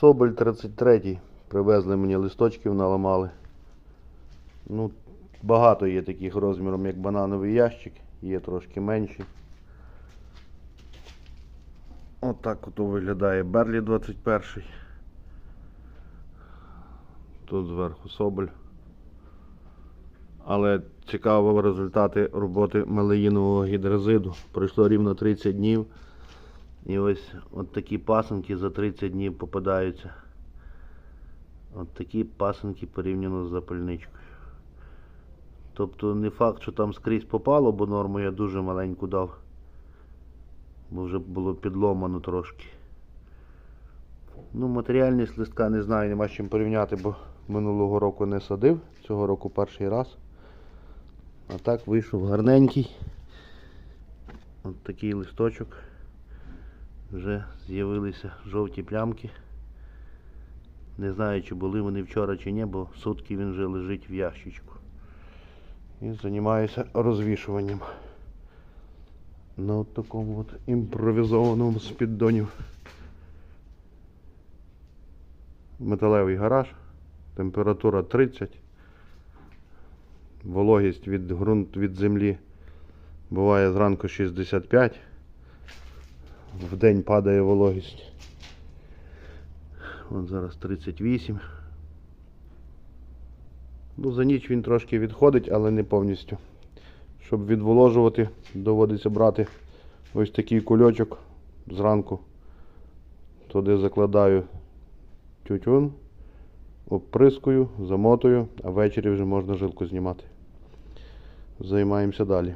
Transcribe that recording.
Соболь 33. Привезли мені листочків, наламали. Ну, багато є таких розміром, як банановий ящик, є трошки менші. Отак от виглядає Берлі 21. Тут зверху Соболь. Але цікаво результати роботи малеїнового гідрозиду. Пройшло рівно 30 днів. І ось от такі пасенки за 30 днів попадаються. От такі пасенки порівняно з запальничкою. Тобто не факт, що там скрізь попало, бо норму я дуже маленьку дав. Бо вже було підломано трошки. Ну, матеріальність листка не знаю, нема з чим порівняти, бо минулого року не садив, цього року перший раз. А так вийшов гарненький. От такий листочок. Вже з'явилися жовті плямки. Не знаю, чи були вони вчора чи ні, бо сутки він вже лежить в ящичку. І займаюся розвішуванням. На такому от імпровізованому з піддонів. Металевий гараж. Температура 30. Вологість від ґрунт від землі буває зранку 65. В день падає вологість. От зараз 38. Ну, за ніч він трошки відходить, але не повністю. Щоб відволожувати, доводиться брати ось такий кульочок зранку. Туди закладаю тютюн, обприскую, замотую, а ввечері вже можна жилку знімати. Займаємося далі.